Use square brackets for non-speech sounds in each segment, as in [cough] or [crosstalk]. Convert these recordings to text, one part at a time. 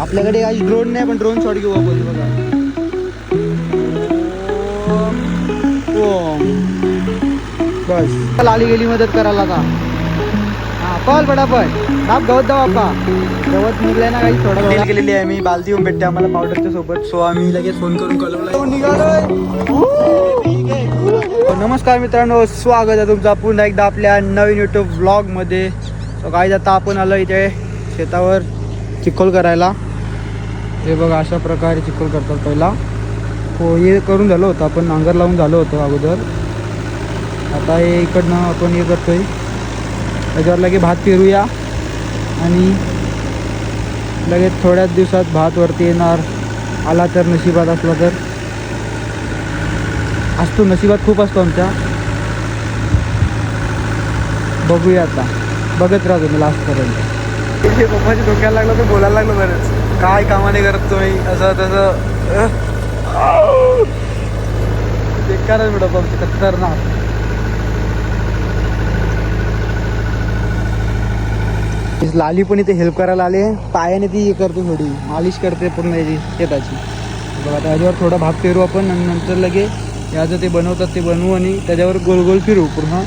आपल्याकडे काही ड्रोन नाही पण ड्रोन शॉट घेऊ आपण बघा. बस. चल आली गेली मदत करायला आता. हा पळ पटापट दाब गवत दाव आपा गवत निघलाय ना काही थोडा डील केलेली आहे मी बालदी येऊन भेटते आम्हाला पावडरच्या सोबत. सो आम्ही लगेच फोन करून कळवलं. नमस्कार मित्रांनो स्वागत आहे तुमचं पुन्हा एकदा आपल्या नवीन युट्यूब ब्लॉगमध्ये सो काय आता आपण आलो इथे शेतावर चिखल करायला. हे बघा अशा प्रकारे चिखल करतात पहिला. हो हे करून झालं होतं आपण नांगर लावून झालं होतं अगोदर. आता हे इकडनं आपण हे करतोय. त्याच्यावर लगे भात पेरूया आणि लगेच थोड्याच दिवसात भात वरती येणार. आला तर नशिबात असला तर. असतो नशिबात खूप असतो आमच्या. बघूया आता. बघत राहतो मी लास्टपर्यंत पप्पाच्या डोक्याला लागलं तर बोलायला लागलं बरंच. काय कामाने करत तुम्ही? असं तसं अह. आऊ. बेकारच मिळत आमचं खतरनाक. इस लाली पण इथे हेल्प करायला आले. पायाने ती हे करते थोडी. मालिश करते पूर्ण याची शेताची. बघा त्याच्यावर थोडा भाग पेरू आपण आणि नंतर लगे याचं ते बनवतात ते बनवू आणि त्याच्यावर गोल गोल फिरू पूर्ण.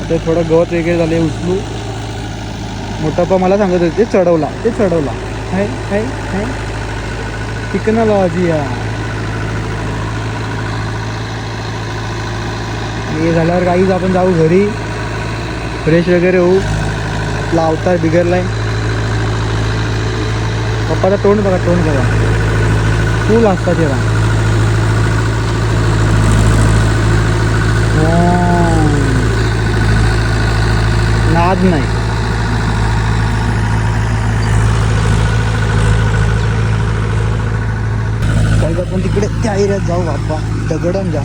आता थोडं गवत वगैरे झाले उचलू. मोठापा मला सांगत होते ते चढवला ते चढवला. हाय हाय हाय चिकन या हे झाल्यावर काहीच आपण जाऊ घरी. फ्रेश वगैरे होऊ. आपला अवतार बिघडलाय पप्पाचा तोंड बघा तोंड बघा. फुल असता तेरा नाद नाही. काही आपण तिकडे त्या एरियात जाऊ बाप्पा दगडन जा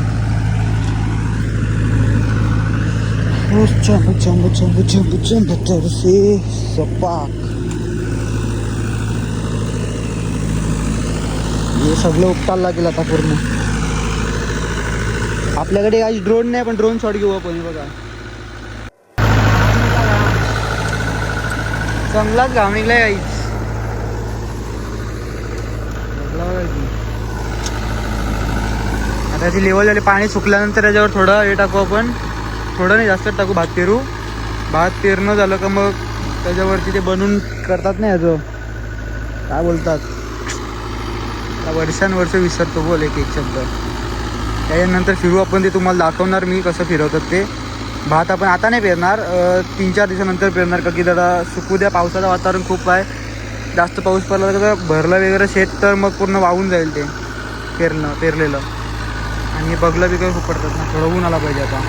सपाक हे सगळं उपटायला लागेल आता पूर्ण आपल्याकडे आज ड्रोन नाही पण ड्रोन शॉट घेऊ आपण बघा चांगलाच घाम निघलाय काहीच आता ती लेवल झाली पाणी सुकल्यानंतर त्याच्यावर थोडं हे टाकू आपण. थोडं नाही जास्त टाकू भात पेरू. भात पेरणं झालं का मग त्याच्यावरती ते बनवून करतात नाही याचं काय बोलतात? त्या वर्षानुवर्ष विसरतो बोल एक एक शब्द. त्याच्यानंतर फिरू आपण ते तुम्हाला दाखवणार मी कसं फिरवतात ते. भात आपण आता नाही पेरणार तीन चार दिवसानंतर पेरणार का की दादा सुकू द्या पावसाचं वातावरण खूप आहे. जास्त पाऊस पडला तर भरलं वगैरे शेत तर मग पूर्ण वाहून जाईल ते पेरणं पेरलेलं. आणि बगलं बिगलं खूप पडतात ना. थोडं ऊन आला पाहिजे आता.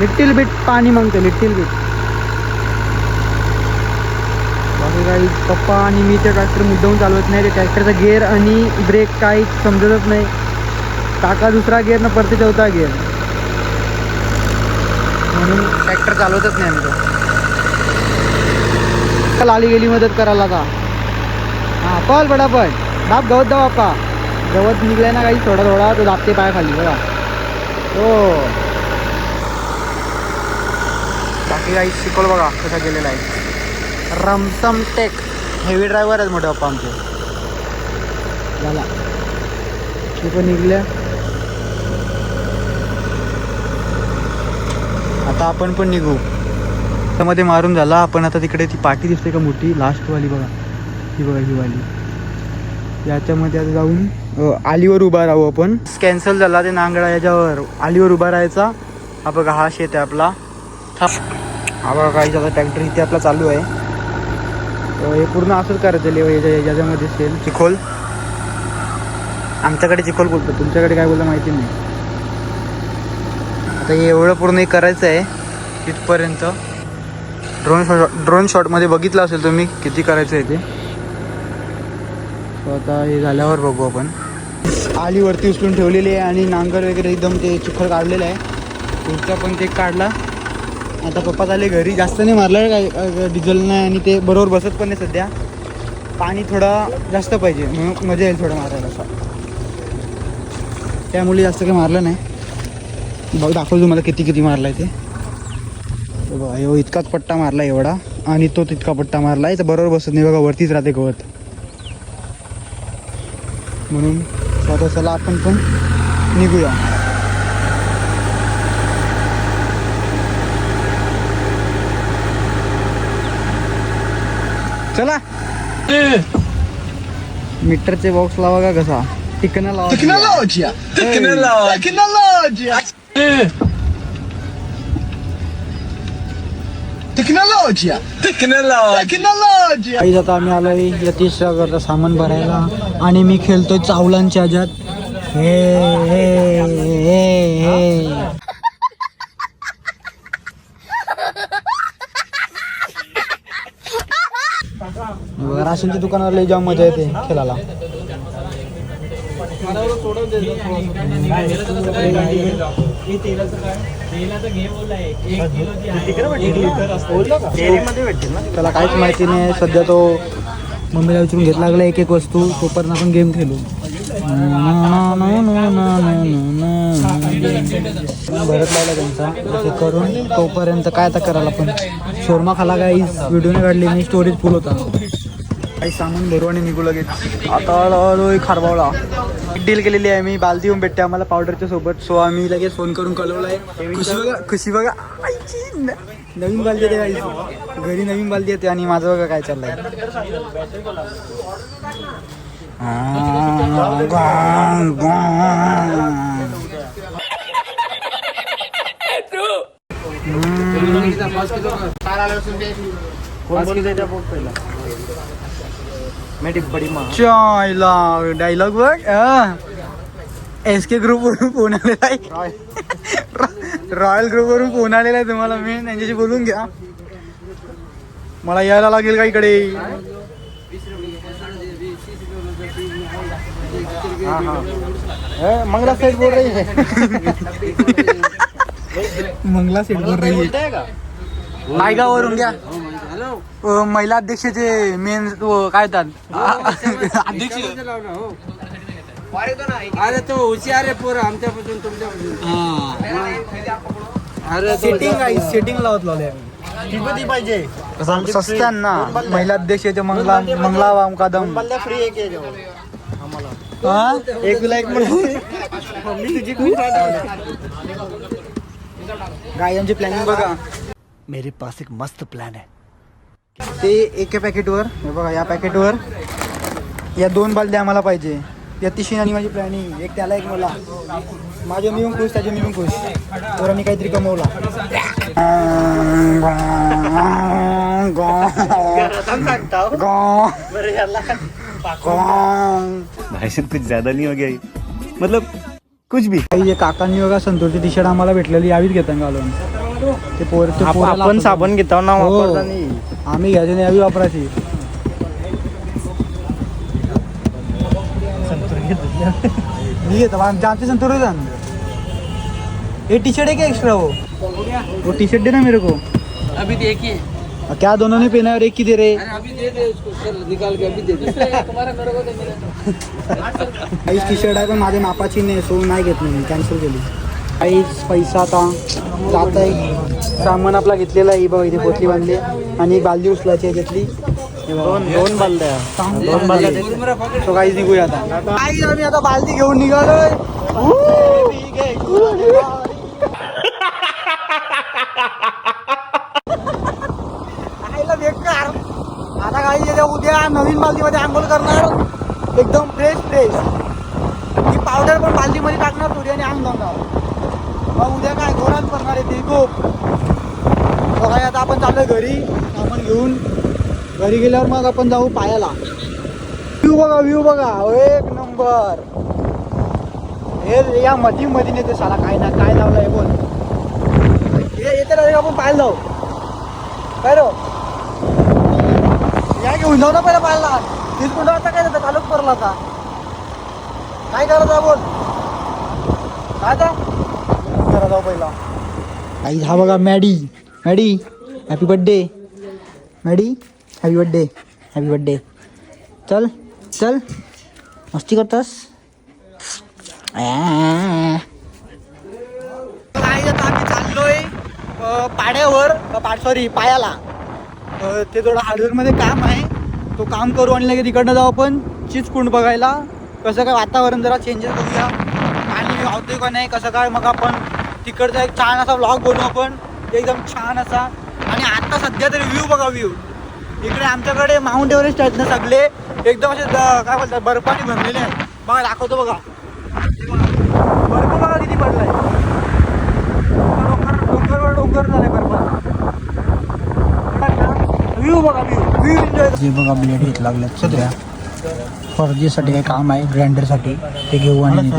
लिटिल बिट पाणी मागतो लिटिल बिट. बाकी काही पप्पा आणि मी ते ट्रॅक्टर मुद्दाहून चालवत नाही. ते ट्रॅक्टरचा गेअर आणि ब्रेक काहीच समजतच नाही. टाका दुसरा गेअर ना परत चौथा गेअर म्हणून ट्रॅक्टर चालवतच नाही आम्ही तो आली गेली मदत करायला आता. हां पळ पटापट दाब गवत दाव गवत निघलंय ना काही थोडा थोडा तो दाबते पाय खाली बघा. हो. बाकी काही शिकवलं बघा कसा गेलेला आहे रमसम टेक हेवी ड्रायव्हर आहेत मोठे पप्पा आमचे. झाला ते पण निघल्या आता आपण पण निघू. त्यामध्ये मारून झाला. आपण आता तिकडे ती पाठी दिसते का मोठी? लास्टवाली बघा. ही बघा ही वाली. याच्यामध्ये आता जाऊन आलीवर उभा राहू आपण. कॅन्सल झाला ते नांगडा याच्यावर. आलीवर उभा राहायचा. हा बघा हा शेत आहे आपला. हा बघा काही आता ट्रॅक्टर इथे आपला चालू आहे. हे पूर्ण असंच करायचं लेव याच्या याच्यामध्ये सेल चिखोल. आमच्याकडे चिखोल बोलतो. तुमच्याकडे काय बोलतं माहिती नाही. आता हे एवढं पूर्ण हे करायचं आहे तिथपर्यंत ड्रोन शॉट ड्रोन शॉटमध्ये बघितलं असेल तुम्ही किती करायचं आहे ते. आता हे झाल्यावर बघू आपण. आलीवरती उचलून ठेवलेली आहे आणि नांगर वगैरे एकदम ते चिखल काढलेलं आहे. पुढचा पण ते काढला. आता पप्पा झाले घरी. जास्त नाही मारलं काय डिझेल नाही आणि ते बरोबर बसत पण नाही सध्या. पाणी थोडा जास्त पाहिजे. म्हणून मजा येईल थोडं मारायला असं. त्यामुळे जास्त काही मारलं नाही. बघ दाखवतो तुम्हाला किती किती मारलाय ते. बघा ह्यो इतकाच पट्टा मारला एवढा. आणि तो तितका पट्टा मारला आहे तर बरोबर बसत नाही. बघा वरतीच राहते गवत. म्हणून स्वतः चला आपण पण निघूया. चला. मीटरचे बॉक्स लावा का कसा. टिकणं लावा Tecnologia! Tecnologia! Tecnologia! Tecnologia! काही आता आम्ही आलोय यतीश करता सामान भरायला आणि मी खेळतोय चावलांच्या ह्याच्यात हे हे हे हे राशनच्या दुकानावर लय जाम मजा येते खेळायला त्याला काहीच माहिती नाही सध्या तो मम्मीला विचारून घेत लागला एक एक वस्तू तोपर्यंत आपण गेम खेळू भरत लागला त्यांचा असे करून तोपर्यंत काय आता करायला पण शोरमा खाला काही व्हिडिओने काढली मी स्टोरेज फुल होता काही सामान भरू आणि निघू लगेच. आता आलोय खारबावला डील केलेली आहे मी बालदी येऊन भेटते आम्हाला पावडरच्या सोबत. सो आम्ही लगेच फोन करून कळवलाय. खुशी बघा खुशी बघा. नवीन बालदी येते काही घरी नवीन बालदी येते आणि माझं बघा काय चाललंय. डायलॉग बघ एस के ग्रुप वरून फ़ोन आलेला आहे रॉयल ग्रुप वरून फ़ोन आलेला आहे तुम्हाला मी त्यांच्याशी बोलून घ्या मला यायला लागेल का इकडे मंगला सेट बोल रही है। [laughs] मंगला सेट बोल रही है। नायगावरून घ्या अ, महिला अध्यक्षाचे मेन काय म्हणतात अध्यक्ष [laughs] अरे तो हुशार आहे पोरं आमच्यापासून तुमच्यापासून. अरे सेटिंग आहे सेटिंग लावत लावले पाहिजे. सस्त्यांना महिला अध्यक्षाचे मंगला मंगला कदम फ्री एक हा? एक लाईक गायांची प्लॅनिंग बघा. मेरे पास एक मस्त प्लान है ते एका पॅकेटवर हे बघा या पॅकेटवर या दोन बालद्या आम्हाला पाहिजे. या तिशी आणि माझी प्लॅनिंग एक त्याला एक मला. माझे मी खुश त्याचे मी खुश. तर मी काहीतरी कमवला. कुछ ज्यादा नहीं हो गया? मतलब कुछ भी काही काकांनी बघा संतोषची टी शर्ट आम्हाला भेटलेली यावीच घेता घालून. ते पोर ते पोराला आपण साबण घेतो ना हो. वापरताना आम्ही घ्यायचे नाही यावी वापरायची. मी घेतो आमच्या आमचे संतूर ये टी शर्ट है क्या एक्स्ट्रा वो वो टी शर्ट देना मेरे को. अभी देखिए क्या दोनों ने पहना है और एक की दे रहे? अरे अभी दे दे उसको चल निकाल के अभी दे दे। [laughs] तुम्हारा मेरे को मेरा काहीच टी शर्ट आहे पण माझ्या मापाची नाही सो नाही घेतली मी कॅन्सल केली. काहीच पैसा आता जात आहे सामान आपला घेतलेला आहे बघा इथे पोतली बांधली. आणि एक बालदी उचलायची आहे त्यातली. दोन दोन बालद्या. दोन बालद्या. सो काहीच निघूया आता. काही आम्ही आता बालदी घेऊन निघालोय. बेकार आता काही उद्या नवीन बालदीमध्ये आंघोळ करणार. एकदम फ्रेश फ्रेश ती पावडर पण बालदीमध्ये टाकणार थोडी आणि अंग धुणार मग उद्या काय? घोरात करणार आहे ते खूप. बघा आता आपण चाललोय घरी. सामान घेऊन घरी गेल्यावर मग आपण जाऊ पायाला. व्ह्यू बघा व्ह्यू बघा. एक नंबर. हे या मधी मध्ये नेते साला काय ना काय लावलं हे बोल. हे येते ना आपण पाहायला जाऊ. काय रो हो? या घेऊन जाऊ ना पहिला पाहायला. तीस मिनिटं आता काय जातं चालूच पडला आता. काय करायचं बोल? काय आता? जाऊ पहिला. आई हा बघा Maddy. Maddy happy birthday Maddy happy birthday happy birthday चल चल. मस्ती करतोस. आम्ही चाललोय पाड्यावर सॉरी पायाला. ते थोडं हार्डवेअरमध्ये काम आहे. तो काम करू आणि लगेच तिकडनं जाऊ आपण. चिचकुंड बघायला. कसं काय वातावरण जरा चेंजेस करूया पाणी वाहतोय का नाही कसं काय मग आपण तिकडचा एक छान असा ब्लॉग बनवू आपण. एकदम छान असा. आणि आता सध्या तरी व्ह्यू बघा व्ह्यू इकडे आमच्याकडे माउंट एव्हरेस्ट आहेत ना सगळे. एकदम असे काय बोलतात बर्फाने भरलेले आहेत. बघा दाखवतो बघा. बर्फ बघा किती पडलाय. डोंगर डोंगरवर डोंगर झालाय बर्फ. व्ह्यू बघा व्ह्यू व्ह्यू एन्जॉय जे बघा ब्लेड घेत लागल्यात सध्या फर्जीसाठी काही काम आहे ग्राइंडरसाठी ते घेऊ आणि.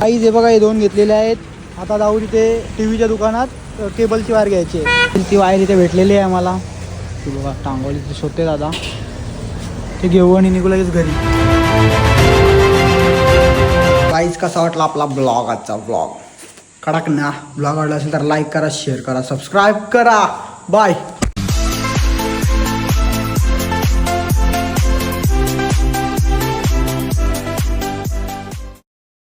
काही जे बघा हे दोन घेतलेले आहेत. आता जाऊ तिथे टी व्हीच्या दुकानात केबलची वायर घ्यायची आहे. ती वायर इथे भेटलेली आहे आम्हाला. ती बघा टांगोली शोधते दादा. ते घेऊ आणि निघू लगेच घरी. काहीच कसा वाटला आपला ब्लॉग आजचा ब्लॉग कडक ना. ब्लॉग आवडला असेल तर लाईक करा शेअर करा सबस्क्राईब करा. बाय